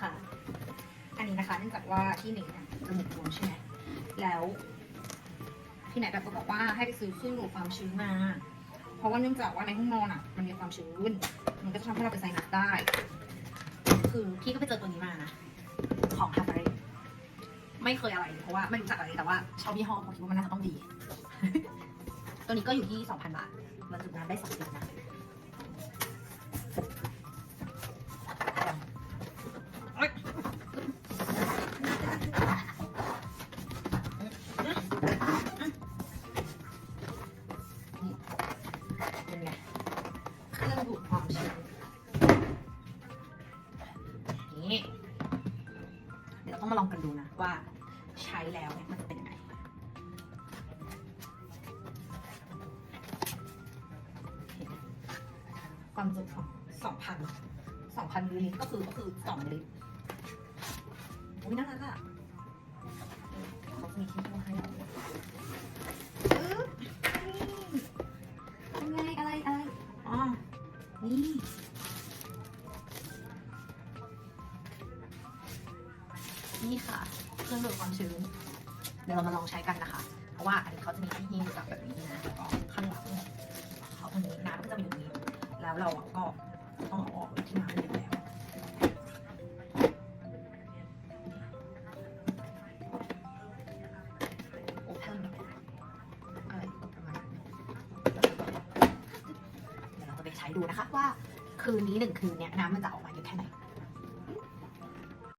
ค่ะอันนี้นะคะเนื่องจากว่าที่หนึ่งเนี่ยจมูกบวมใช่ไหมแล้วพี่ไหนแบบก็บอกว่าให้ไปซื้อเครื่องดูดความชื้นมา เพราะว่าเนื่องจากว่าในห้องนอนอะ มันมีความชื้น มันก็จะทำให้เราเป็นไซนัสได้ คือพี่ก็ไปเจอตัวนี้มานะ ของฮาร์ r ไม่เคยอะไร เพราะว่าไม่รู้จักอะไรแต่ว่าชอบยี่ห้อเพราะคิดว่ามันน่าจะต้องดี ตัวนี้ก็อยู่ที่ 2,000 บาทบรรจุน้ำได้2ลิตรนะ นนี่เดี๋ยวเราต้องมาลองกันดูนะว่าใช้แล้วเนี่ยมันจะเป็นยังไงความจุของสองพันสองพันมิลลิลิตรก็คือก็คือสองลิตรอุ้ยน่ารักอะเขาจะมีที่ นี่นี่ค่ะเครื่องดูดความชื้น เดี๋ยวเรามาลองใช้กันนะคะ เพราะว่าอันนี้เขาจะมีที่หิ้วกับแบบนี้นะแล้วก็ข้างหลังเขาตรงนี้น้ำก็จะมีตรงนี้ แล้วเราก็ต้องเอาออกที่น้ำอยู่แล้ว ดูนะคะว่าคืนนี้หนึ่งคืนเนี่ยน้ำมันจะออกมาเยอะแค่ไหน